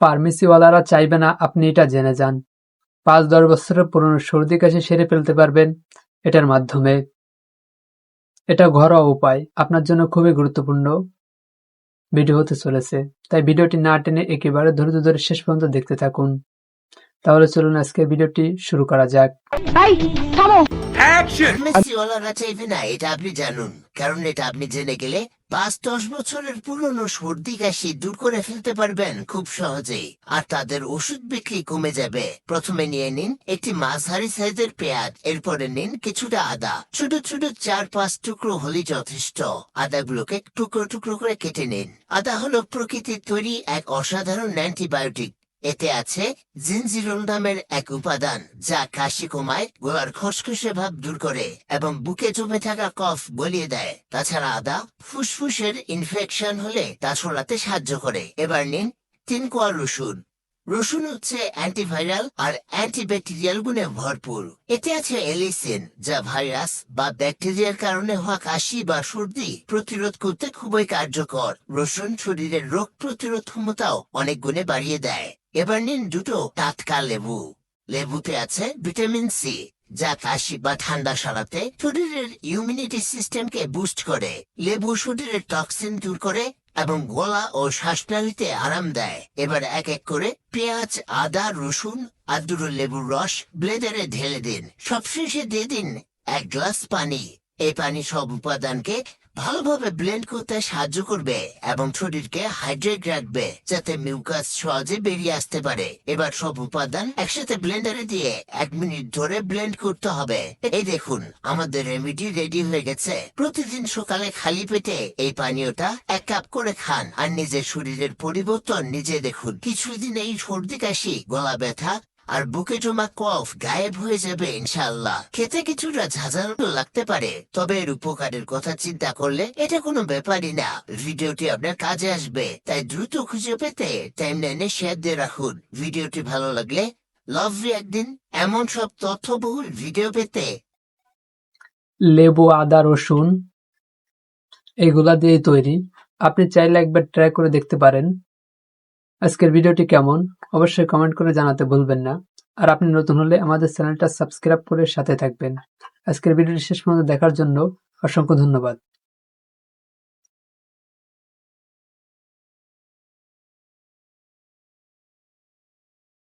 ফার্মেসিওয়ালারা চাইবে না আপনি এটা জেনে যান। পাঁচ-দশ বছরের পুরনো সর্দি-কাশি সেরে ফেলতে পারবেন এটার মাধ্যমে। এটা ঘরোয়া উপায়, আপনার জন্য খুবই গুরুত্বপূর্ণ ভিডিও হতে চলেছে, তাই ভিডিওটি না টেনে একেবারে ধৈর্য ধরে শেষ পর্যন্ত দেখতে থাকুন। তাহলে চলুন আজকে ভিডিওটি শুরু করা যাক। ফার্মেসিওয়ালারা চাইবে না এটা আপনি জানুন কারণ এটা আপনি জেনে গেলে পাঁচ দশ বছরের পুরনো সর্দি কাশি দূর করে ফেলতে পারবেন খুব সহজেই। আর তাদের ওষুধ বিক্রি কমে যাবে। প্রথমে নিয়ে নিন একটি মাঝারি সাইজের পেঁয়াজ, এরপরে নিন কিছুটা আদা। ছোট ছোট চার পাঁচ টুকরো হলেই যথেষ্ট। আদাগুলোকে টুকরো টুকরো করে কেটে নিন। আদা হলো প্রকৃতির তৈরি এক অসাধারণ অ্যান্টিবায়োটিক। এতে আছে জিনজিরল নামের এক উপাদান, যা কাশি কমায় গলার খসখসে ভাব দূর করে এবং বুকে জমে থাকা কফ গলিয়ে দেয়। তাছাড়া আদা ফুসফুসের ইনফেকশন হলে তা ছড়াতে সাহায্য করে। এবার নিন তিন কোয়া রসুন। রসুন হচ্ছে অ্যান্টিভাইরাল আর অ্যান্টিব্যাকটেরিয়াল গুণে ভরপুর। এতে আছে এলিসিন, যা ভাইরাস বা ব্যাকটেরিয়ার কারণে হওয়া কাশি বা সর্দি প্রতিরোধ করতে খুবই কার্যকর। রসুন শরীরের রোগ প্রতিরোধ ক্ষমতাও অনেক গুণে বাড়িয়ে দেয়। এবার নিন দুটো টাটকা লেবু। লেবুতে আছে ভিটামিন সি যা কাশি বা ঠান্ডা সারাতে শরীরের ইমিউনিটি সিস্টেমকে বুস্ট করে, লেবু শরীরের টক্সিন দূর করে এবং গলা ও শ্বাসনালীতে আরাম দেয়। এবার এক এক করে পেঁয়াজ, আদা, রসুন আর দুটো লেবুর রস ব্লেডারে ঢেলে দিন। সবশেষে দিয়ে দিন এক গ্লাস পানি। এই পানি সব উপাদানকে ভালোভাবে ব্লেন্ড করতে সাহায্য করবে এবং শরীরকে হাইড্রেট রাখবে যাতে মিউকাস সহজে বেরিয়ে আসতে পারে। এবার সব উপাদান একসাথে ব্লেন্ডারে দিয়ে এক মিনিট ধরে ব্লেন্ড করতে হবে। এই দেখুন, আমাদের রেমিডি রেডি হয়ে গেছে। প্রতিদিন সকালে খালি পেটে এই পানীয়টা এক কাপ করে খান আর নিজের শরীরের পরিবর্তন নিজে দেখুন। কিছুদিন এই সর্দি কাশি, গলা ব্যথা আর বুকে জমা কফ গায়েব হয়ে যাবে ইনশাল্লাহ খেতে কিছুটা ঝাঁঝালো লাগতে পারে তবে এর উপকারের কথা চিন্তা করলে এটা কোনো ব্যাপারই না ভিডিওটি আপনার কাজে আসবে তাই দ্রুত খুঁজে পেতে টাইম লাইনে শেয়ার দিয়ে রাখুন ভিডিওটি ভালো লাগলে লাভ একদিন এমন সব তথ্যবহুল ভিডিও পেতে লেবু, আদা, রসুন এগুলা দিয়ে তৈরি। আপনি চাইলে একবার ট্রাই করে দেখতে পারেন। আজকের ভিডিওটি কেমন? অবশ্যই কমেন্ট করে জানাতে ভুলবেন না। আর আপনি নতুন হলে আমাদের চ্যানেলটা সাবস্ক্রাইব করে সাথে থাকবেন। আজকের ভিডিওটি শেষ পর্যন্ত দেখার জন্য অসংখ্য ধন্যবাদ।